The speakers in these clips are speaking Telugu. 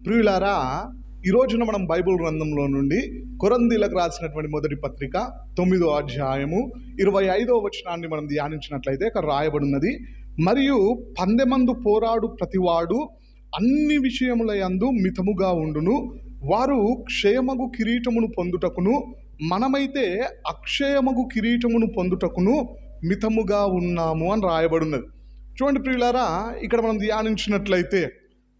ప్రియులారా ఈ రోజున మనం బైబిల్ గ్రంథంలో నుండి కొరందీలకు రాసినటువంటి మొదటి పత్రిక తొమ్మిదో అధ్యాయము ఇరవై ఐదో వచనాన్ని మనం ధ్యానించినట్లయితే ఇక్కడ రాయబడినది మరియు పందెమందు పోరాడు ప్రతివాడు అన్ని విషయములయందు మితముగా ఉండును. వారు క్షేమగు కిరీటమును పొందుటకును మనమైతే అక్షయమగు కిరీటమును పొందుటకును మితముగా ఉన్నాము అని రాయబడినది. చూడండి ప్రియులారా ఇక్కడ మనం ధ్యానించినట్లయితే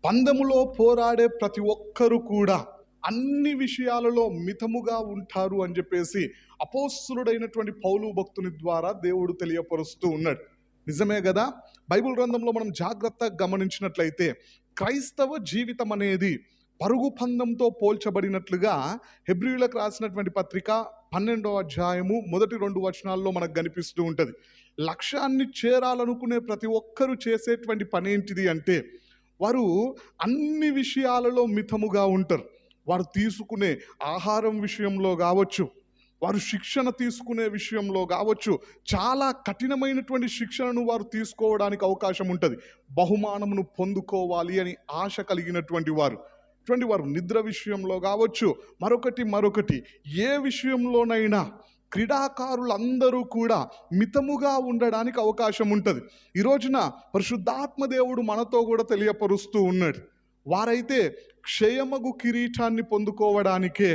పందెములో పోరాడే ప్రతి ఒక్కరు కూడా అన్ని విషయాలలో మితముగా ఉంటారు అని చెప్పేసి అపోస్తుడైనటువంటి పౌలు భక్తుని ద్వారా దేవుడు తెలియపరుస్తూ ఉన్నాడు. నిజమే కదా? బైబిల్ గ్రంథంలో మనం జాగ్రత్తగా గమనించినట్లయితే క్రైస్తవ జీవితం అనేది పరుగు పందంతో పోల్చబడినట్లుగా హెబ్రియులకు రాసినటువంటి పత్రిక పన్నెండవ అధ్యాయము మొదటి రెండు వచనాల్లో మనకు కనిపిస్తూ ఉంటుంది. లక్ష్యాన్ని చేరాలనుకునే ప్రతి ఒక్కరూ చేసేటువంటి పని ఏంటిది అంటే వారు అన్ని విషయాలలో మితముగా ఉంటారు. వారు తీసుకునే ఆహారం విషయంలో కావచ్చు వారు శిక్షణ తీసుకునే విషయంలో కావచ్చు చాలా కఠినమైనటువంటి శిక్షణను వారు తీసుకోవడానికి అవకాశం ఉంటుంది. బహుమానమును పొందుకోవాలి అని ఆశ కలిగినటువంటి వారు. చూడండి వారు నిద్ర విషయంలో కావచ్చు మరొకటి మరొకటి ఏ విషయంలోనైనా క్రీడాకారులందరూ కూడా మితముగా ఉండడానికి అవకాశం ఉంటుంది. ఈ రోజున పరిశుద్ధాత్మ దేవుడు మనతో కూడా తెలియపరుస్తూ ఉన్నాడు. వారైతే క్షయమగు కిరీటాన్ని పొందుకోవడానికే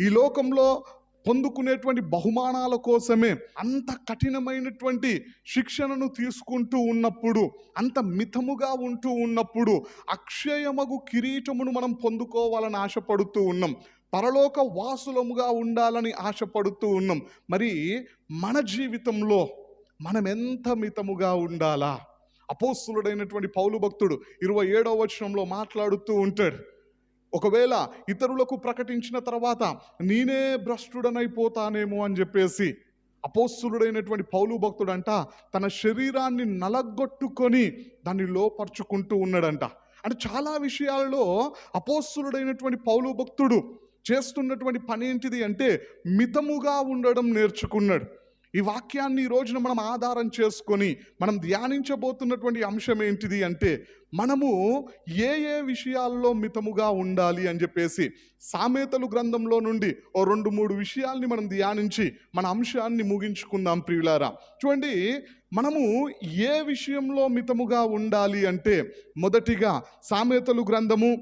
ఈ లోకంలో పొందుకునేటువంటి బహుమానాల కోసమే అంత కఠినమైనటువంటి శిక్షణను తీసుకుంటూ ఉన్నప్పుడు అంత మితముగా ఉంటూ ఉన్నప్పుడు అక్షయమగు కిరీటమును మనం పొందుకోవాలని ఆశపడుతూ ఉన్నాం. పరలోక వాసులముగా ఉండాలని ఆశపడుతూ ఉన్నాం. మరి మన జీవితంలో మనం ఎంత మితముగా ఉండాలా? అపోస్తులుడైనటువంటి పౌలు భక్తుడు ఇరవై ఏడవ వచనంలో మాట్లాడుతూ ఉంటాడు. ఒకవేళ ఇతరులకు ప్రకటించిన తర్వాత నేనే భ్రష్టుడనైపోతానేమో అని చెప్పేసి అపోస్తులుడైనటువంటి పౌలు భక్తుడంట తన శరీరాన్ని నలగొట్టుకొని దాన్ని లోపరుచుకుంటూ ఉన్నాడంట. అంటే చాలా విషయాలలో అపోస్తులుడైనటువంటి పౌలు భక్తుడు చేస్తున్నటువంటి పని ఏంటిది అంటే మితముగా ఉండడం నేర్చుకున్నాడు. ఈ వాక్యాన్ని ఈ రోజున మనం ఆధారం చేసుకొని మనం ధ్యానించబోతున్నటువంటి అంశం ఏంటిది అంటే మనము ఏ ఏ విషయాల్లో మితముగా ఉండాలి అని చెప్పేసి సామెతలు గ్రంథంలో నుండి ఓ రెండు మూడు విషయాల్ని మనం ధ్యానించి మన అంశాన్ని ముగించుకుందాం ప్రియులారా. చూడండి మనము ఏ విషయంలో మితముగా ఉండాలి అంటే మొదటిగా సామెతలు గ్రంథము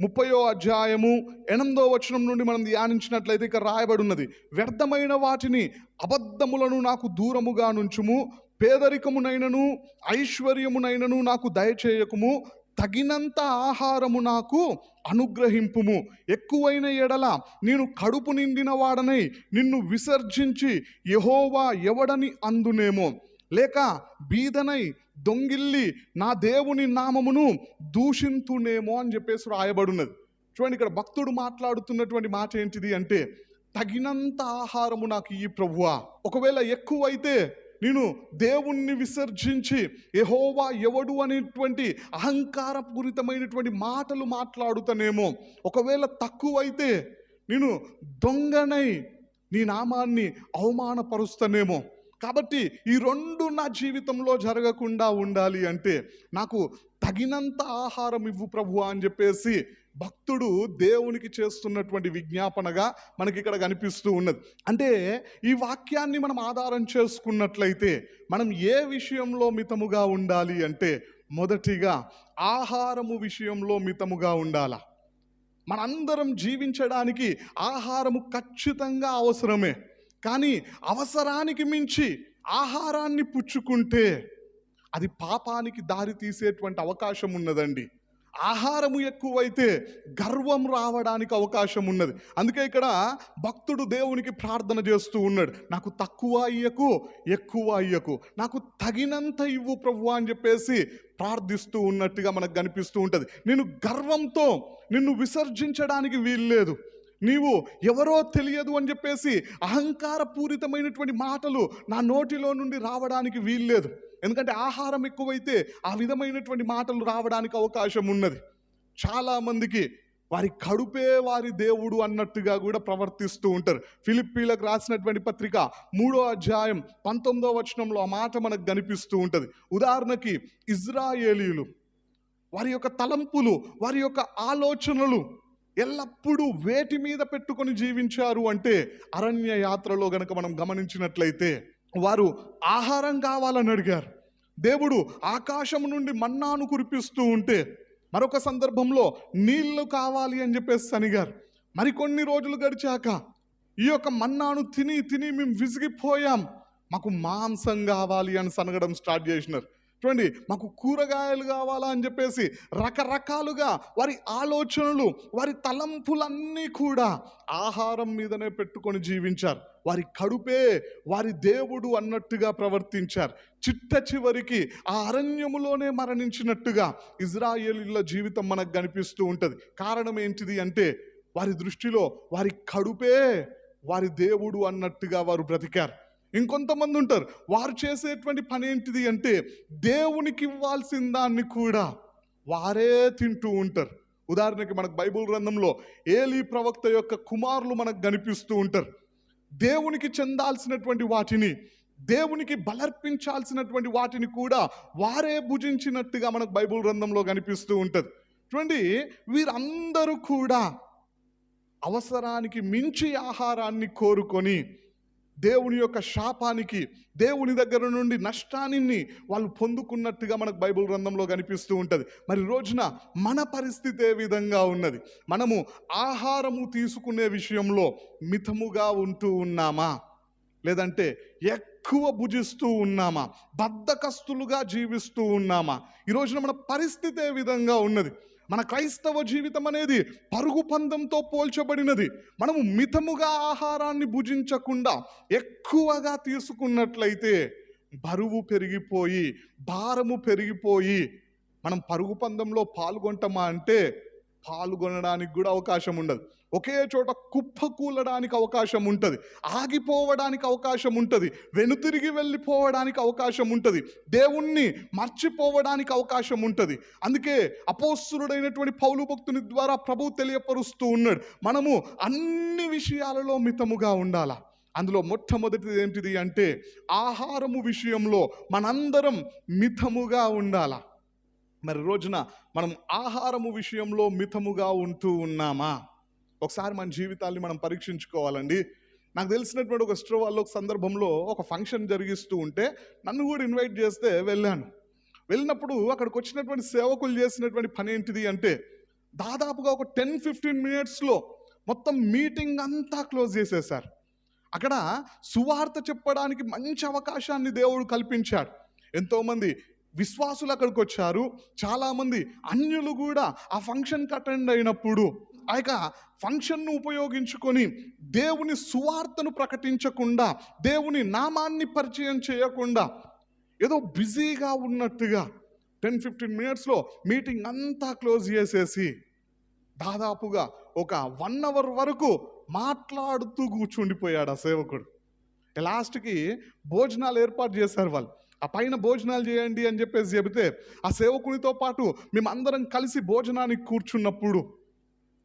ముప్పయో అధ్యాయము ఎనిమిదో వచనం నుండి మనం ధ్యానించినట్లయితే ఇక్కడ రాయబడి ఉన్నది వ్యర్థమైన వాటిని అబద్ధములను నాకు దూరముగా నుంచుము పేదరికమునైనను ఐశ్వర్యమునైనను నాకు దయచేయకుము తగినంత ఆహారము నాకు అనుగ్రహింపుము. ఎక్కువైన ఎడల నేను కడుపు నిండిన వాడనై నిన్ను విసర్జించి యహోవా ఎవడని అందునేమో. లేక బీదనై దొంగిల్లి నా దేవుని నామమును దూషింతునేమో అని చెప్పేసి రాయబడున్నది. చూడండి ఇక్కడ భక్తుడు మాట్లాడుతున్నటువంటి మాట ఏంటిది అంటే తగినంత ఆహారము నాకు ఈ ప్రభువా. ఒకవేళ ఎక్కువైతే నేను దేవుణ్ణి విసర్జించి ఎహోవా ఎవడు అనేటువంటి అహంకారపూరితమైనటువంటి మాటలు మాట్లాడుతానేమో ఒకవేళ తక్కువైతే నేను దొంగనై నీ నామాన్ని అవమానపరుస్తానేమో కాబట్టి ఈ రెండు నా జీవితంలో జరగకుండా ఉండాలి అంటే నాకు తగినంత ఆహారం ఇవ్వు ప్రభు అని చెప్పేసి భక్తుడు దేవునికి చేస్తున్నటువంటి విజ్ఞాపనగా మనకి ఇక్కడ కనిపిస్తూ ఉన్నది. అంటే ఈ వాక్యాన్ని మనం ఆధారం చేసుకున్నట్లయితే మనం ఏ విషయంలో మితముగా ఉండాలి అంటే మొదటిగా ఆహారము విషయంలో మితముగా ఉండాలా? మనందరం జీవించడానికి ఆహారము ఖచ్చితంగా అవసరమే. కానీ అవసరానికి మించి ఆహారాన్ని పుచ్చుకుంటే అది పాపానికి దారి తీసేటువంటి అవకాశం ఉన్నదండి. ఆహారము ఎక్కువైతే గర్వం రావడానికి అవకాశం ఉన్నది. అందుకే ఇక్కడ భక్తుడు దేవునికి ప్రార్థన చేస్తూ ఉన్నాడు. నాకు తక్కువ అయ్యకు ఎక్కువ అయ్యకు నాకు తగినంత ఇవ్వు ప్రభు అని చెప్పేసి ప్రార్థిస్తూ ఉన్నట్టుగా మనకు కనిపిస్తూ ఉంటుంది. నేను గర్వంతో నిన్ను విసర్జించడానికి వీల్లేదు. నీవు ఎవరో తెలియదు అని చెప్పేసి అహంకారపూరితమైనటువంటి మాటలు నా నోటిలో నుండి రావడానికి వీల్లేదు. ఎందుకంటే ఆహారం ఎక్కువైతే ఆ విధమైనటువంటి మాటలు రావడానికి అవకాశం ఉన్నది. చాలామందికి వారి కడుపే వారి దేవుడు అన్నట్టుగా కూడా ప్రవర్తిస్తూ ఉంటారు. ఫిలిప్పీలకు రాసినటువంటి పత్రిక మూడో అధ్యాయం పంతొమ్మిదో వచనంలో ఆ మాట మనకు కనిపిస్తూ ఉంటుంది. ఉదాహరణకి ఇజ్రాయేలీలు వారి యొక్క తలంపులు వారి యొక్క ఆలోచనలు ఎల్లప్పుడూ వేటి మీద పెట్టుకొని జీవించారు అంటే అరణ్య యాత్రలో గనక మనం గమనించినట్లయితే వారు ఆహారం కావాలని అడిగారు. దేవుడు ఆకాశం నుండి మన్నాను కురిపిస్తూ ఉంటే మరొక సందర్భంలో నీళ్ళు కావాలి అని చెప్పేసి అనిగారు. మరికొన్ని రోజులు గడిచాక ఈ యొక్క మన్నాను తిని తిని మేము విసిగిపోయాం. మాకు మాంసం కావాలి అని సనగడం స్టార్ట్ చేసినారు. చూడండి మాకు కూరగాయలు కావాలా అని చెప్పేసి రకరకాలుగా వారి ఆలోచనలు వారి తలంపులన్నీ కూడా ఆహారం మీదనే పెట్టుకొని జీవించారు. వారి కడుపే వారి దేవుడు అన్నట్టుగా ప్రవర్తించారు. చిట్ట చివరికి ఆ అరణ్యములోనే మరణించినట్టుగా ఇజ్రాయేలీల జీవితం మనకు కనిపిస్తూ ఉంటుంది. కారణం ఏంటిది అంటే వారి దృష్టిలో వారి కడుపే వారి దేవుడు అన్నట్టుగా వారు బ్రతికారు. ఇంకొంతమంది ఉంటారు. వారు చేసేటువంటి పని ఏంటిది అంటే దేవునికి ఇవ్వాల్సిన దాన్ని కూడా వారే తింటూ ఉంటారు. ఉదాహరణకి మనకు బైబిల్ గ్రంథంలో ఏలీ ప్రవక్త యొక్క కుమారులు మనకు కనిపిస్తూ ఉంటారు. దేవునికి చెందాల్సినటువంటి వాటిని దేవునికి బలర్పించాల్సినటువంటి వాటిని కూడా వారే భుజించినట్టుగా మనకు బైబిల్ గ్రంథంలో కనిపిస్తూ ఉంటుంది. చూడండి వీరందరూ కూడా అవసరానికి మించి ఆహారాన్ని కోరుకొని దేవుని యొక్క శాపానికి దేవుని దగ్గర నుండి నష్టాన్ని వాళ్ళు పొందుకున్నట్టుగా మనకు బైబిల్ గ్రంథంలో కనిపిస్తూ ఉంటుంది. మరి రోజున మన పరిస్థితి ఏ విధంగా ఉన్నది? మనము ఆహారము తీసుకునే విషయంలో మితముగా ఉంటూ ఉన్నామా? లేదంటే ఎక్కువ భుజిస్తూ ఉన్నామా? బద్ధకస్తులుగా జీవిస్తూ ఉన్నామా? ఈరోజున మన పరిస్థితి ఏ విధంగా ఉన్నది? మన క్రైస్తవ జీవితం అనేది పరుగు పందంతో పోల్చబడినది. మనము మితముగా ఆహారాన్ని భుజించకుండా ఎక్కువగా తీసుకున్నట్లయితే బరువు పెరిగిపోయి భారము పెరిగిపోయి మనం పరుగు పందంలో పాల్గొంటామా అంటే పాల్గొనడానికి కూడా అవకాశం ఉండదు. ఒకే చోట కుప్పకూలడానికి అవకాశం ఉంటుంది. ఆగిపోవడానికి అవకాశం ఉంటుంది. వెనుతిరిగి వెళ్ళిపోవడానికి అవకాశం ఉంటుంది. దేవుణ్ణి మర్చిపోవడానికి అవకాశం ఉంటుంది. అందుకే అపోస్తుడైనటువంటి పౌలు భక్తుని ద్వారా ప్రభు తెలియపరుస్తూ ఉన్నాడు. మనము అన్ని విషయాలలో మితముగా ఉండాలా? అందులో మొట్టమొదటిది ఏంటిది అంటే ఆహారము విషయంలో మనందరం మితముగా ఉండాలా? మరి రోజున మనం ఆహారము విషయంలో మితముగా ఉంటూ ఉన్నామా? ఒకసారి మన జీవితాల్ని మనం పరీక్షించుకోవాలండి. నాకు తెలిసినటువంటి ఒక స్ట్రో వాళ్ళ ఒక సందర్భంలో ఒక ఫంక్షన్ జరిగిస్తూ ఉంటే నన్ను కూడా ఇన్వైట్ చేస్తే వెళ్ళాను. వెళ్ళినప్పుడు అక్కడికి వచ్చినటువంటి సేవకులు చేసినటువంటి పని ఏంటిది అంటే దాదాపుగా ఒక టెన్ ఫిఫ్టీన్ మినిట్స్లో మొత్తం మీటింగ్ అంతా క్లోజ్ చేసేశారు అక్కడ సువార్త చెప్పడానికి మంచి అవకాశాన్ని దేవుడు కల్పించాడు. ఎంతోమంది విశ్వాసులు అక్కడికి వచ్చారు. చాలామంది అన్యులు కూడా ఆ ఫంక్షన్కి అటెండ్ అయినప్పుడు ఆ యొక్క ఫంక్షన్ను ఉపయోగించుకొని దేవుని సువార్తను ప్రకటించకుండా దేవుని నామాన్ని పరిచయం చేయకుండా ఏదో బిజీగా ఉన్నట్టుగా టెన్ ఫిఫ్టీన్ మినిట్స్లో మీటింగ్ అంతా క్లోజ్ చేసేసి దాదాపుగా ఒక వన్ అవర్ వరకు మాట్లాడుతూ కూర్చుండిపోయాడు ఆ సేవకుడు. లాస్ట్కి భోజనాలు ఏర్పాటు చేశారు వాళ్ళు. ఆ పైన భోజనాలు చేయండి అని చెప్పేసి చెబితే ఆ సేవకునితో పాటు మేమందరం కలిసి భోజనానికి కూర్చున్నప్పుడు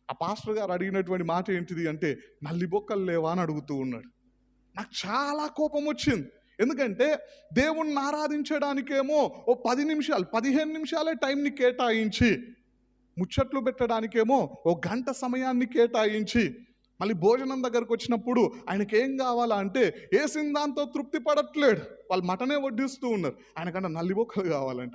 ఆ పాస్టర్ గారు అడిగినటువంటి మాట ఏంటిది అంటే నల్లి బొక్కలు లేవా? అని అడుగుతూ ఉన్నాడు. నాకు చాలా కోపం వచ్చింది. ఎందుకంటే దేవుణ్ణి ఆరాధించడానికేమో ఓ పది నిమిషాలు పదిహేను నిమిషాలే టైంని కేటాయించి ముచ్చట్లు పెట్టడానికేమో ఓ గంట సమయాన్ని కేటాయించి మళ్ళీ భోజనం దగ్గరకు వచ్చినప్పుడు ఆయనకి ఏం కావాలా అంటే వేసిన దాంతో తృప్తి పడట్లేడు. వాళ్ళు మటనే వడ్డిస్తూ ఉన్నారు. ఆయనకంటే నల్లిబొక్కలు కావాలంట.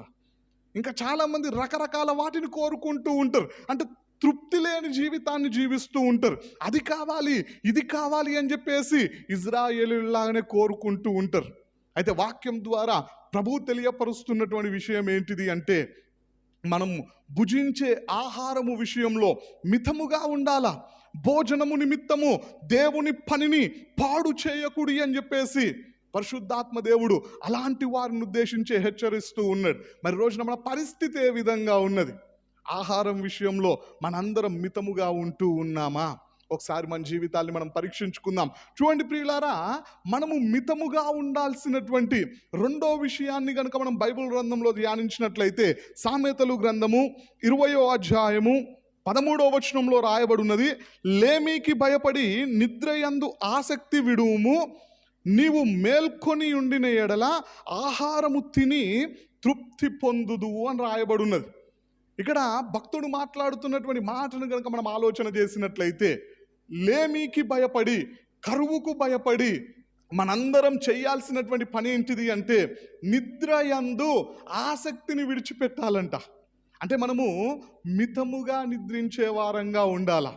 ఇంకా చాలామంది రకరకాల వాటిని కోరుకుంటూ ఉంటారు. అంటే తృప్తి లేని జీవితాన్ని జీవిస్తూ ఉంటారు. అది కావాలి ఇది కావాలి అని చెప్పేసి ఇజ్రాయేలులాగానే కోరుకుంటూ ఉంటారు. అయితే వాక్యం ద్వారా ప్రభు తెలియపరుస్తున్నటువంటి విషయం ఏంటిది అంటే మనం భుజించే ఆహారము విషయంలో మితముగా ఉండాలా? భోజనము నిమిత్తము దేవుని పనిని పాడు చేయకుడి అని చెప్పేసి పరిశుద్ధాత్మ దేవుడు అలాంటి వారిని ఉద్దేశించి హెచ్చరిస్తూ ఉన్నాడు. మరి రోజున మన పరిస్థితి ఏ విధంగా ఉన్నది? ఆహారం విషయంలో మనందరం మితముగా ఉంటూ ఉన్నామా? ఒకసారి మన జీవితాన్ని మనం పరీక్షించుకుందాం. చూడండి ప్రియులారా మనము మితముగా ఉండాల్సినటువంటి రెండో విషయాన్ని కనుక మనం బైబిల్ గ్రంథంలో ధ్యానించినట్లయితే సామెతలు గ్రంథము ఇరవయో అధ్యాయము పదమూడవ వచనంలో రాయబడున్నది లేమికి భయపడి నిద్రయందు ఆసక్తి విడుము నీవు మేల్కొని ఉండిన ఎడల ఆహారము తిని తృప్తి పొందుదు అని రాయబడున్నది ఇక్కడ భక్తుడు మాట్లాడుతున్నటువంటి మాటను కనుక మనం ఆలోచన చేసినట్లయితే లేమికి భయపడి కరువుకు భయపడి మనందరం చేయాల్సినటువంటి పని ఏంటిది అంటే నిద్రయందు ఆసక్తిని విడిచిపెట్టాలంట. అంటే మనము మితముగా నిద్రించే వారంగా ఉండాల?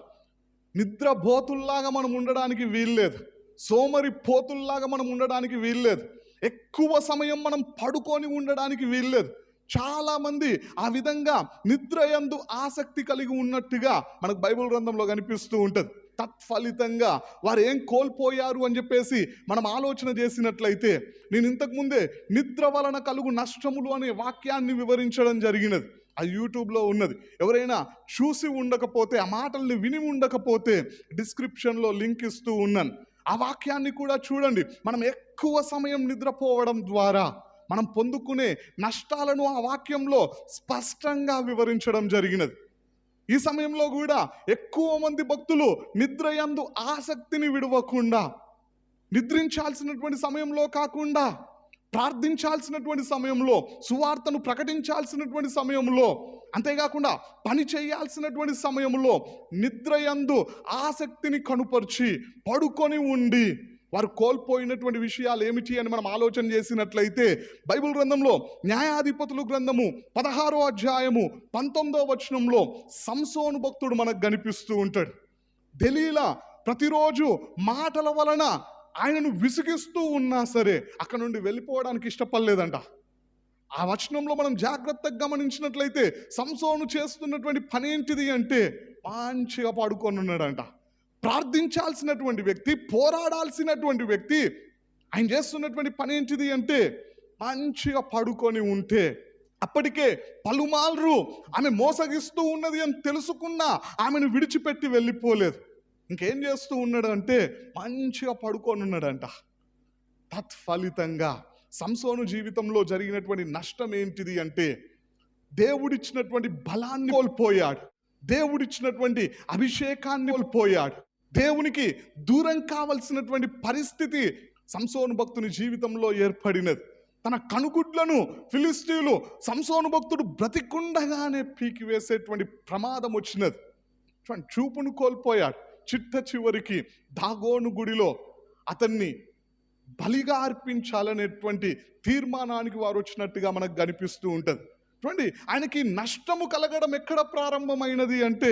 నిద్రపోతుల్లాగా మనం ఉండడానికి వీల్లేదు. సోమరి పోతుల్లాగా మనం ఉండడానికి వీల్లేదు. ఎక్కువ సమయం మనం పడుకొని ఉండడానికి వీల్లేదు. చాలామంది ఆ విధంగా నిద్ర ఎందు ఆసక్తి కలిగి ఉన్నట్టుగా మనకు బైబిల్ గ్రంథంలో కనిపిస్తూ ఉంటుంది. తత్ఫలితంగా వారు ఏం కోల్పోయారు అని చెప్పేసి మనం ఆలోచన చేసినట్లయితే నేను ఇంతకుముందే నిద్ర వలన కలుగు నష్టములు అనే వాక్యాన్ని వివరించడం జరిగినది. ఆ యూట్యూబ్లో ఉన్నది. ఎవరైనా చూసి ఉండకపోతే ఆ మాటల్ని విని ఉండకపోతే డిస్క్రిప్షన్లో లింక్ ఇస్తూ ఉన్నాను. ఆ వాక్యాన్ని కూడా చూడండి. మనం ఎక్కువ సమయం నిద్రపోవడం ద్వారా మనం పొందుకునే నష్టాలను ఆ వాక్యంలో స్పష్టంగా వివరించడం జరిగినది. ఈ సమయంలో కూడా ఎక్కువ మంది భక్తులు నిద్రయందు ఆసక్తిని విడవకుండా నిద్రించాల్సినటువంటి సమయంలో కాకుండా ప్రార్థించాల్సినటువంటి సమయంలో సువార్తను ప్రకటించాల్సినటువంటి సమయంలో అంతేకాకుండా పని చేయాల్సినటువంటి సమయంలో నిద్రయందు ఆసక్తిని కనుపరిచి పడుకొని ఉండి వారు కోల్పోయినటువంటి విషయాలు ఏమిటి అని మనం ఆలోచన చేసినట్లయితే బైబిల్ గ్రంథంలో న్యాయాధిపతులు గ్రంథము పదహారో అధ్యాయము పంతొమ్మిదో వచనంలో సంసోను భక్తుడు మనకు కనిపిస్తూ ఉంటాడు. దలీలా ప్రతిరోజు మాటల వలన ఆయనను విసిగిస్తూ ఉన్నా సరే అక్కడ నుండి వెళ్ళిపోవడానికి ఇష్టపడలేదంట. ఆ వచనంలో మనం జాగ్రత్తగా గమనించినట్లయితే సంసోను చేస్తున్నటువంటి పని ఏంటిది అంటే మంచిగా పడుకొని ఉన్నాడంట. ప్రార్థించాల్సినటువంటి వ్యక్తి పోరాడాల్సినటువంటి వ్యక్తి ఆయన చేస్తున్నటువంటి పని ఏంటిది అంటే మంచిగా పడుకొని ఉంటే అప్పటికే పలుమార్లు ఆమె మోసగిస్తూ ఉన్నది అని తెలుసుకున్నా ఆమెను విడిచిపెట్టి వెళ్ళిపోలేదు. ఇంకేం చేస్తూ ఉన్నాడు అంటే మంచిగా పడుకొని ఉన్నాడంట. తత్ఫలితంగా సంసోను జీవితంలో జరిగినటువంటి నష్టం ఏంటిది అంటే దేవుడిచ్చినటువంటి బలాన్ని కోల్పోయాడు. దేవుడిచ్చినటువంటి అభిషేకాన్ని కోల్పోయాడు. దేవునికి దూరం కావలసినటువంటి పరిస్థితి సంసోను భక్తుని జీవితంలో ఏర్పడినది. తన కనుగుడ్లను ఫిలిస్తీన్లు సంసోను భక్తుడు బ్రతికుండగానే పీకివేసేటువంటి ప్రమాదం వచ్చినది. చూపును కోల్పోయాడు. చిట్ట చివరికి దాగోను గుడిలో అతన్ని బలిగా అర్పించాలనేటువంటి తీర్మానానికి వారు వచ్చినట్టుగా మనకు కనిపిస్తూ ఉంటుంది. చూడండి ఆయనకి నష్టము కలగడం ఎక్కడ ప్రారంభమైనది అంటే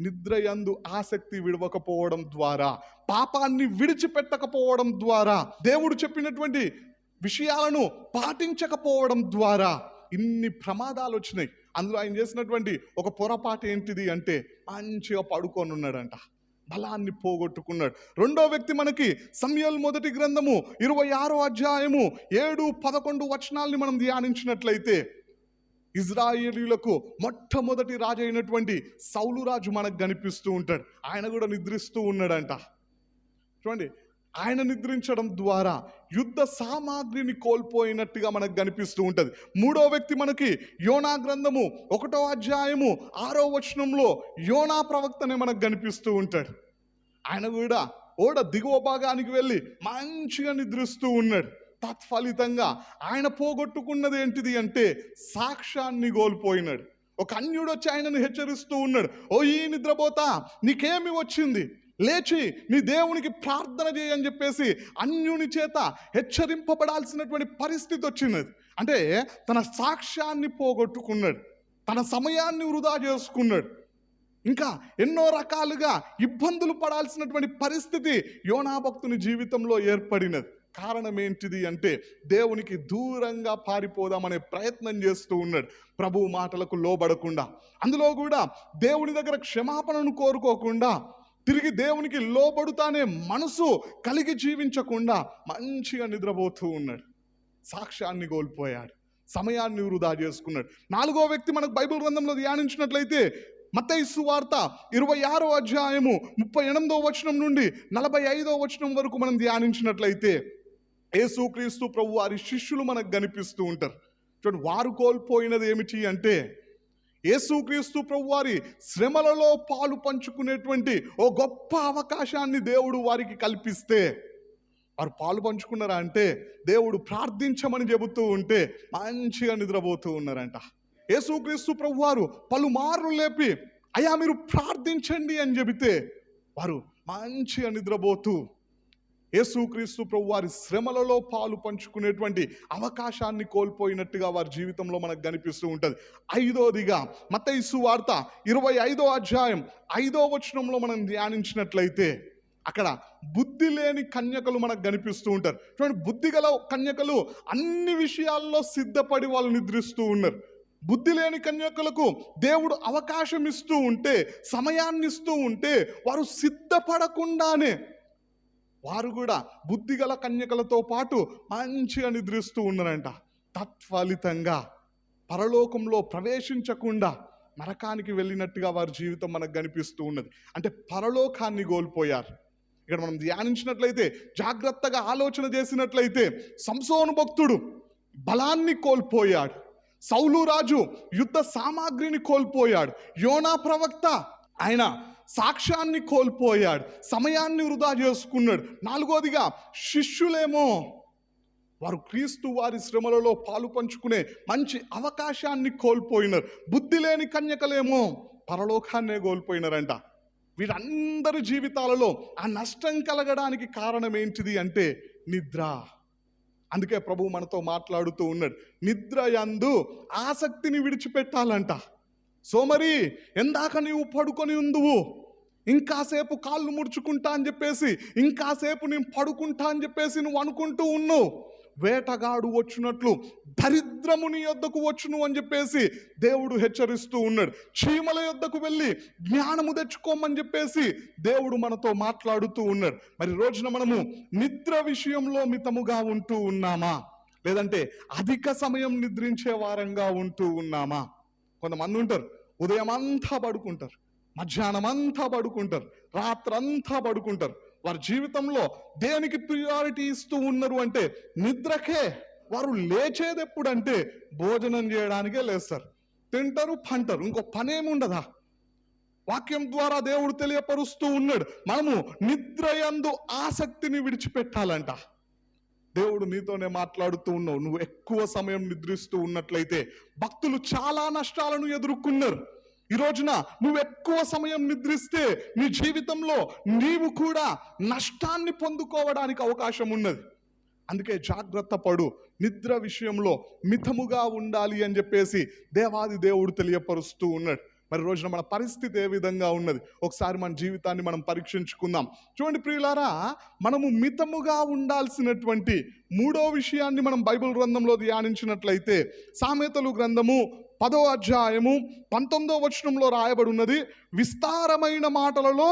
నిద్రయందు ఆసక్తి విడవకపోవడం ద్వారా పాపాన్ని విడిచిపెట్టకపోవడం ద్వారా దేవుడు చెప్పినటువంటి విషయాలను పాటించకపోవడం ద్వారా ఇన్ని ప్రమాదాలు వచ్చినాయి. అందులో ఆయన చేసినటువంటి ఒక పొరపాటు ఏంటిది అంటే మంచిగా పడుకొని ఉన్నాడంట. బలాన్ని పోగొట్టుకున్నాడు. రెండో వ్యక్తి మనకి సమయల్ మొదటి గ్రంథము ఇరవై ఆరో అధ్యాయము ఏడు పదకొండు వచనాల్ని మనం ధ్యానించినట్లయితే ఇజ్రాయేలీలకు మొట్టమొదటి రాజు అయినటువంటి సౌలురాజు మనకు కనిపిస్తూ ఉంటాడు. ఆయన కూడా నిద్రిస్తూ ఉన్నాడంట. చూడండి ఆయన నిద్రించడం ద్వారా యుద్ధ సామాగ్రిని కోల్పోయినట్టుగా మనకు కనిపిస్తూ ఉంటుంది. మూడో వ్యక్తి మనకి యోనా గ్రంథము ఒకటో అధ్యాయము ఆరో వచనంలో యోనా ప్రవక్తనే మనకు కనిపిస్తూ ఉంటాడు. ఆయన కూడా ఓడ దిగువ భాగానికి వెళ్ళి మంచిగా నిద్రిస్తూ ఉన్నాడు. తత్ఫలితంగా ఆయన పోగొట్టుకున్నది ఏంటిది అంటే సాక్ష్యాన్ని కోల్పోయినాడు. ఒక అన్యుడు వచ్చి ఆయనను హెచ్చరిస్తూ ఉన్నాడు. ఓ ఈ నిద్రపోతా నీకేమి వచ్చింది? లేచి నీ దేవునికి ప్రార్థన చేయని చెప్పేసి అన్యుని చేత హెచ్చరింపబడాల్సినటువంటి పరిస్థితి వచ్చినది. అంటే తన సాక్ష్యాన్ని పోగొట్టుకున్నాడు. తన సమయాన్ని వృధా చేసుకున్నాడు. ఇంకా ఎన్నో రకాలుగా ఇబ్బందులు పడాల్సినటువంటి పరిస్థితి యోనా భక్తుని జీవితంలో ఏర్పడినది. కారణం ఏంటిది అంటే దేవునికి దూరంగా పారిపోదామనే ప్రయత్నం చేస్తూ ఉన్నాడు. ప్రభు మాటలకు లోబడకుండా అందులో కూడా దేవుని దగ్గర క్షమాపణను కోరుకోకుండా తిరిగి దేవునికి లోబడుతానే మనసు కలిగి జీవించకుండా మంచిగా నిద్రపోతూ ఉన్నాడు. సాక్ష్యాన్ని కోల్పోయాడు. సమయాన్ని వృధా చేసుకున్నాడు. నాలుగో వ్యక్తి మనకు బైబిల్ గ్రంథంలో ధ్యానించినట్లయితే మత్తయి సువార్త ఇరవై ఆరో అధ్యాయము ముప్పై ఎనిమిదో వచనం నుండి నలభై ఐదో వచనం వరకు మనం ధ్యానించినట్లయితే యేసుక్రీస్తు ప్రభు వారి శిష్యులు మనకు కనిపిస్తూ ఉంటారు. చూడండి వారు కోల్పోయినది ఏమిటి అంటే యేసుక్రీస్తు ప్రభు వారి శ్రమలలో పాలు పంచుకునేటువంటి ఓ గొప్ప అవకాశాన్ని దేవుడు వారికి కల్పిస్తే వారు పాలు పంచుకున్నారా అంటే దేవుడు ప్రార్థించమని చెబుతూ ఉంటే మంచిగా నిద్రపోతూ ఉన్నారంట. యేసుక్రీస్తు ప్రభు వారు పలుమార్లు లేపి అయ్యా మీరు ప్రార్థించండి అని చెబితే వారు మంచిగా నిద్రపోతూ యేసుక్రీస్తు ప్రభు వారి శ్రమలలో పాలు పంచుకునేటువంటి అవకాశాన్ని కోల్పోయినట్టుగా వారి జీవితంలో మనకు కనిపిస్తూ ఉంటుంది. ఐదోదిగా మత్తయిసు వార్త ఇరవై ఐదో అధ్యాయం ఐదో వచనంలో మనం ధ్యానించినట్లయితే అక్కడ బుద్ధి లేని కన్యకలు మనకు కనిపిస్తూ ఉంటారు. చూడండి బుద్ధి గల కన్యకలు అన్ని విషయాల్లో సిద్ధపడి వాళ్ళు నిద్రిస్తూ ఉన్నారు. బుద్ధి లేని కన్యకలకు దేవుడు అవకాశం ఇస్తూ ఉంటే సమయాన్ని ఇస్తూ ఉంటే వారు సిద్ధపడకుండానే వారు కూడా బుద్ధిగల కన్యకలతో పాటు మంచిగా నిద్రిస్తూ ఉన్నారంట. తత్ఫలితంగా పరలోకంలో ప్రవేశించకుండా నరకానికి వెళ్ళినట్టుగా వారి జీవితం మనకు కనిపిస్తూ ఉన్నది. అంటే పరలోకాన్ని కోల్పోయారు. ఇక్కడ మనం ధ్యానించినట్లయితే జాగ్రత్తగా ఆలోచన చేసినట్లయితే సంసోను భక్తుడు బలాన్ని కోల్పోయాడు. సౌలు రాజు యుద్ధ సామాగ్రిని కోల్పోయాడు. యోనా ప్రవక్త ఆయన సాక్ష్యాన్ని కోల్పోయాడు సమయాన్ని వృధా చేసుకున్నాడు. నాలుగోదిగా శిష్యులేమో వారు క్రీస్తు వారి శ్రమలలో పాలు పంచుకునే మంచి అవకాశాన్ని కోల్పోయినారు. బుద్ధి లేని కన్యకలేమో పరలోకాన్నే కోల్పోయినారంట. వీరందరి జీవితాలలో ఆ నష్టం కలగడానికి కారణం ఏంటిది అంటే నిద్ర. అందుకే ప్రభు మనతో మాట్లాడుతూ ఉన్నాడు. నిద్ర యందు ఆసక్తిని విడిచిపెట్టాలంట. సోమరి ఎందాక నీవు పడుకొని ఉందువు. ఇంకాసేపు కాళ్ళు ముడుచుకుంటా అని చెప్పేసి ఇంకాసేపు నేను పడుకుంటా అని చెప్పేసి నువ్వు అనుకుంటూ ఉన్నావు. వేటగాడు వచ్చినట్లు దరిద్రము నీ యొద్దకు వచ్చును అని చెప్పేసి దేవుడు హెచ్చరిస్తూ ఉన్నాడు. చీమల యొద్దకు వెళ్ళి జ్ఞానము తెచ్చుకోమని చెప్పేసి దేవుడు మనతో మాట్లాడుతూ ఉన్నాడు. మరి రోజున మనము నిద్ర విషయంలో మితముగా ఉంటూ ఉన్నామా? లేదంటే అధిక సమయం నిద్రించే వారంగా ఉంటూ ఉన్నామా? కొంతమంది ఉంటారు ఉదయం అంతా పడుకుంటారు. మధ్యాహ్నం అంతా పడుకుంటారు. రాత్రంతా పడుకుంటారు. వారి జీవితంలో దేనికి ప్రియారిటీ ఇస్తూ ఉన్నారు అంటే నిద్రకే. వారు లేచేది ఎప్పుడంటే భోజనం చేయడానికే లేస్తారు. తింటారు పంటారు. ఇంకో పనేముండదా? వాక్యం ద్వారా దేవుడు తెలియపరుస్తూ ఉన్నాడు. మనము నిద్రయందు ఆసక్తిని విడిచిపెట్టాలంట. దేవుడు నీతోనే మాట్లాడుతూ ఉన్నావు. నువ్వు ఎక్కువ సమయం నిద్రిస్తూ ఉన్నట్లయితే భక్తులు చాలా నష్టాలను ఎదుర్కొన్నారు. ఈ రోజున నువ్వు ఎక్కువ సమయం నిద్రిస్తే నీ జీవితంలో నీవు కూడా నష్టాన్ని పొందుకోవడానికి అవకాశం ఉన్నది. అందుకే జాగ్రత్త పడు. నిద్ర విషయంలో మితముగా ఉండాలి అని చెప్పేసి దేవాది దేవుడు తెలియపరుస్తూ ఉన్నాడు. మరి రోజున మన పరిస్థితి ఏ విధంగా ఉన్నది? ఒకసారి మన జీవితాన్ని మనం పరీక్షించుకుందాం. చూడండి ప్రియులారా మనము మితముగా ఉండాల్సినటువంటి మూడో విషయాన్ని మనం బైబిల్ గ్రంథంలో ధ్యానించినట్లయితే సామెతలు గ్రంథము పదో అధ్యాయము పంతొమ్మిదో వచనంలో రాయబడి ఉన్నది విస్తారమైన మాటలలో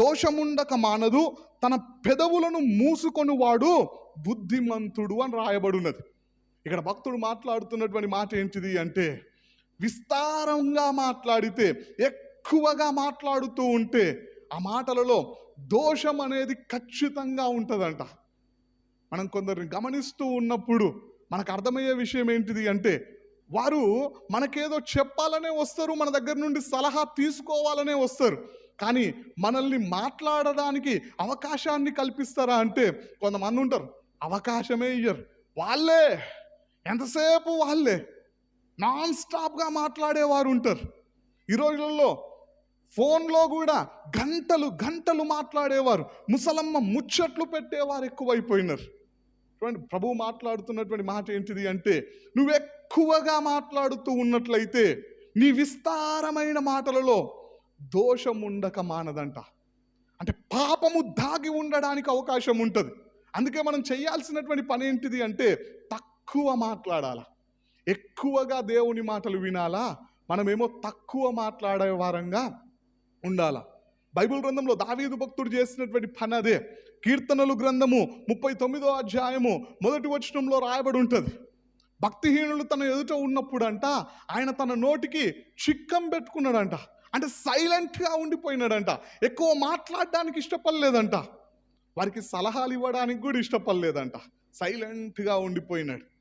దోషముండక మానదు తన పెదవులను మూసుకొని వాడు బుద్ధిమంతుడు అని రాయబడి ఉన్నది ఇక్కడ భక్తుడు మాట్లాడుతున్నటువంటి మాట ఏంటిది అంటే విస్తారంగా మాట్లాడితే ఎక్కువగా మాట్లాడుతూ ఉంటే ఆ మాటలలో దోషం అనేది ఖచ్చితంగా ఉంటుందంట. మనం కొందరిని గమనిస్తూ ఉన్నప్పుడు మనకు అర్థమయ్యే విషయం ఏంటిది అంటే వారు మనకేదో చెప్పాలనే వస్తారు మన దగ్గర నుండి సలహా తీసుకోవాలనే వస్తారు. కానీ మనల్ని మాట్లాడడానికి అవకాశాన్ని కల్పిస్తారా అంటే కొంతమంది ఉంటారు అవకాశమే ఇయ్యరు. వాళ్ళే ఎంతసేపు వాళ్ళే? నాన్ స్టాప్గా మాట్లాడేవారు ఉంటారు ఈ రోజుల్లో ఫోన్లో కూడా గంటలు గంటలు మాట్లాడేవారు. ముసలమ్మ ముచ్చట్లు పెట్టేవారు ఎక్కువైపోయినారు. చూడండి ప్రభు మాట్లాడుతున్నటువంటి మాట ఏంటిది అంటే నువ్వు ఎక్కువగా మాట్లాడుతూ ఉన్నట్లయితే నీ విస్తారమైన మాటలలో దోషం ఉండక మానదంట. అంటే పాపము దాగి ఉండడానికి అవకాశం ఉంటుంది అందుకే మనం చేయాల్సినటువంటి పని ఏంటిది అంటే తక్కువ మాట్లాడాలా. ఎక్కువగా దేవుని మాటలు వినాలా? మనమేమో తక్కువ మాట్లాడే వారంగా ఉండాలా? బైబిల్ గ్రంథంలో దావీదు భక్తుడు చేసినటువంటి పని అదే. కీర్తనలు గ్రంథము ముప్పై తొమ్మిదో అధ్యాయము మొదటి వచనంలో రాయబడి ఉంటుంది. భక్తిహీనులు తన ఎదుట ఉన్నప్పుడంట ఆయన తన నోటికి చిక్కం పెట్టుకున్నాడంట. అంటే సైలెంట్గా ఉండిపోయినాడంట. ఎక్కువ మాట్లాడడానికి ఇష్టపడలేదంట. వారికి సలహాలు ఇవ్వడానికి కూడా ఇష్టపడలేదంట. సైలెంట్గా ఉండిపోయినాడు.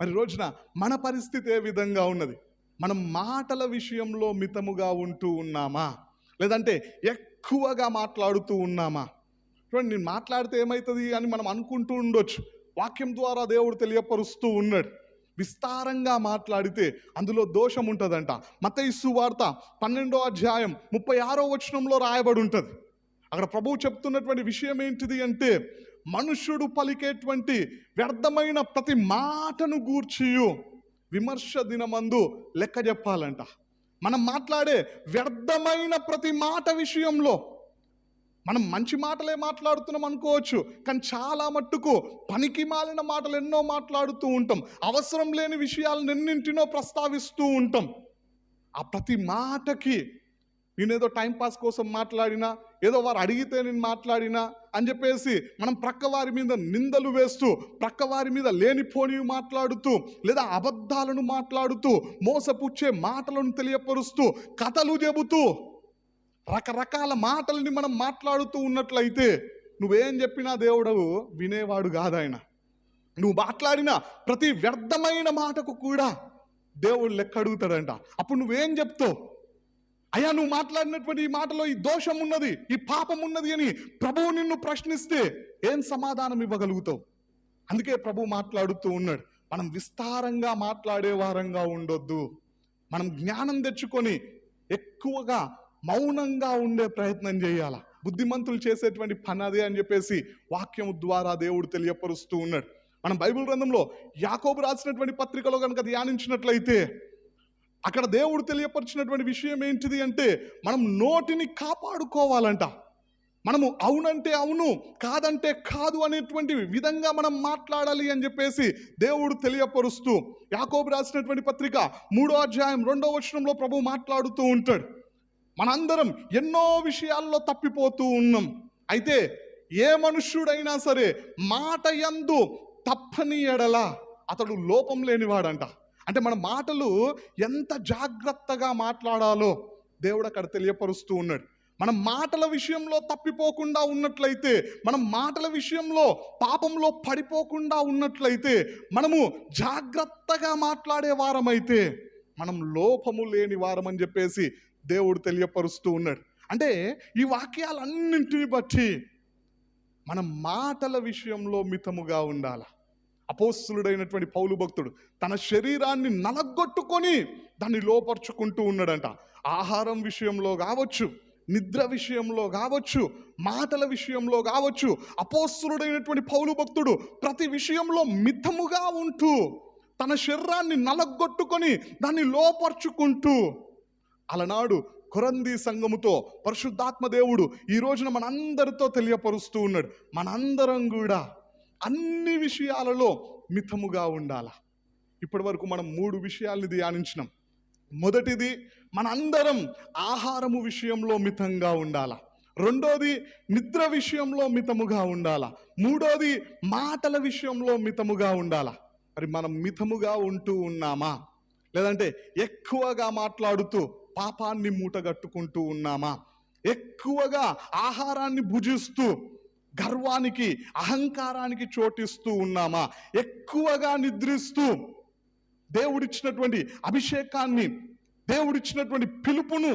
మరి రోజున మన పరిస్థితి ఏ విధంగా ఉన్నది? మనం మాటల విషయంలో మితముగా ఉంటూ ఉన్నామా? లేదంటే ఎక్కువగా మాట్లాడుతూ ఉన్నామా? చూడండి నేను మాట్లాడితే ఏమవుతుంది అని మనం అనుకుంటూ ఉండొచ్చు. వాక్యం ద్వారా దేవుడు తెలియపరుస్తూ ఉన్నాడు. విస్తారంగా మాట్లాడితే అందులో దోషం ఉంటుందంట. మతయిస్సు వార్త పన్నెండో అధ్యాయం ముప్పై ఆరో వచనంలో రాయబడి ఉంటుంది. అక్కడ ప్రభువు చెప్తున్నటువంటి విషయం ఏంటిది అంటే మనుష్యుడు పలికేటువంటి వ్యర్థమైన ప్రతి మాటను గూర్చియు. విమర్శ దినమందు లెక్క చెప్పాలంట. మనం మాట్లాడే వ్యర్థమైన ప్రతి మాట విషయంలో మనం మంచి మాటలే మాట్లాడుతున్నాం అనుకోవచ్చు కానీ చాలా మట్టుకు పనికి మాలిన మాటలు ఎన్నో మాట్లాడుతూ ఉంటాం. అవసరం లేని విషయాలను ఎన్నింటినో ప్రస్తావిస్తూ ఉంటాం. ఆ ప్రతి మాటకి నేనేదో టైంపాస్ కోసం మాట్లాడినా ఏదో వారు అడిగితే నేను మాట్లాడినా అని చెప్పేసి మనం ప్రక్క వారి మీద నిందలు వేస్తూ ప్రక్క వారి మీద లేనిపోనివి మాట్లాడుతూ లేదా అబద్ధాలను మాట్లాడుతూ మోసపుచ్చే మాటలను తెలియపరుస్తూ కథలు చెబుతూ రకరకాల మాటల్ని మనం మాట్లాడుతూ ఉన్నట్లయితే నువ్వేం చెప్పినా దేవుడు వినేవాడు కాదాయన. నువ్వు మాట్లాడిన ప్రతి వ్యర్థమైన మాటకు కూడా దేవుడు లెక్క అడుగుతాడంట. అప్పుడు నువ్వేం చెప్తావు? అయ్యా నువ్వు మాట్లాడినటువంటి ఈ మాటలో ఈ దోషం ఉన్నది ఈ పాపం ఉన్నది అని ప్రభువు నిన్ను ప్రశ్నిస్తే ఏం సమాధానం ఇవ్వగలుగుతావు? అందుకే ప్రభు మాట్లాడుతూ ఉన్నాడు మనం విస్తారంగా మాట్లాడే వారంగా ఉండొద్దు. మనం జ్ఞానం తెచ్చుకొని ఎక్కువగా మౌనంగా ఉండే ప్రయత్నం చేయాల? బుద్ధిమంతులు చేసేటువంటి పని అదే అని చెప్పేసి వాక్యం ద్వారా దేవుడు తెలియపరుస్తూ ఉన్నాడు. మనం బైబిల్ గ్రంథంలో యాకోబు రాసినటువంటి పత్రికలో కనుక ధ్యానించినట్లయితే అక్కడ దేవుడు తెలియపరిచినటువంటి విషయం ఏంటిది అంటే మనం నోటిని కాపాడుకోవాలంట. మనము అవునంటే అవును కాదంటే కాదు అనేటువంటి విధంగా మనం మాట్లాడాలి అని చెప్పేసి దేవుడు తెలియపరుస్తూ యాకోబు రాసినటువంటి పత్రిక మూడో అధ్యాయం రెండో వచనంలో ప్రభు మాట్లాడుతూ ఉంటాడు. మనందరం ఎన్నో విషయాల్లో తప్పిపోతూ ఉన్నాం. అయితే ఏ మనుష్యుడైనా సరే మాట యందు తప్పని ఎడల అతడు లోపం లేనివాడంట. అంటే మన మాటలు ఎంత జాగ్రత్తగా మాట్లాడాలో దేవుడు అక్కడ తెలియపరుస్తూ ఉన్నాడు. మనం మాటల విషయంలో తప్పిపోకుండా ఉన్నట్లయితే మనం మాటల విషయంలో పాపంలో పడిపోకుండా ఉన్నట్లయితే మనము జాగ్రత్తగా మాట్లాడే వారమైతే మనం లోపము లేని వారమని చెప్పేసి దేవుడు తెలియపరుస్తూ ఉన్నాడు. అంటే ఈ వాక్యాలన్నింటిని బట్టి మన మాటల విషయంలో మితముగా ఉండాల? అపోస్తులుడైనటువంటి పౌలు భక్తుడు తన శరీరాన్ని నలగొట్టుకొని దాన్ని లోపరుచుకుంటూ ఉన్నాడంట. ఆహారం విషయంలో కావచ్చు నిద్ర విషయంలో కావచ్చు మాటల విషయంలో కావచ్చు అపోస్తులుడైనటువంటి పౌలు భక్తుడు ప్రతి విషయంలో మితముగా ఉంటూ తన శరీరాన్ని నలగొట్టుకొని దాన్ని లోపరుచుకుంటూ అలనాడు కొరంది సంఘముతో పరిశుద్ధాత్మ దేవుడు ఈ రోజున మనందరితో తెలియపరుస్తూ ఉన్నాడు. మనందరం కూడా అన్ని విషయాలలో మితముగా ఉండాల? ఇప్పటి వరకు మనం మూడు విషయాల్ని ధ్యానించినాం. మొదటిది మనందరం ఆహారము విషయంలో మితంగా ఉండాల? రెండోది నిద్ర విషయంలో మితముగా ఉండాల? మూడోది మాటల విషయంలో మితముగా ఉండాల? మరి మనం మితముగా ఉంటూ ఉన్నామా? లేదంటే ఎక్కువగా మాట్లాడుతూ పాపాన్ని మూటగట్టుకుంటూ ఉన్నామా? ఎక్కువగా ఆహారాన్ని భుజిస్తూ గర్వానికి అహంకారానికి చోటిస్తూ ఉన్నామా? ఎక్కువగా నిద్రిస్తూ దేవుడిచ్చినటువంటి అభిషేకాన్ని దేవుడిచ్చినటువంటి పిలుపును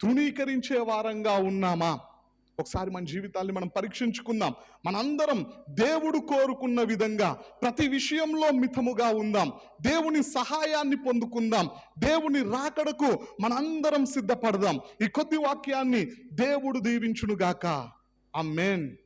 తృణీకరించే వారంగా ఉన్నామా? ఒకసారి మన జీవితాన్ని మనం పరీక్షించుకుందాం. మనందరం దేవుడు కోరుకున్న విధంగా ప్రతి విషయంలో మితముగా ఉందాం. దేవుని సహాయాన్ని పొందుకుందాం. దేవుని రాకడకు మనందరం సిద్ధపడదాం. ఈ కొద్ది వాక్యాన్ని దేవుడు దీవించునుగాక. అమ్మేన్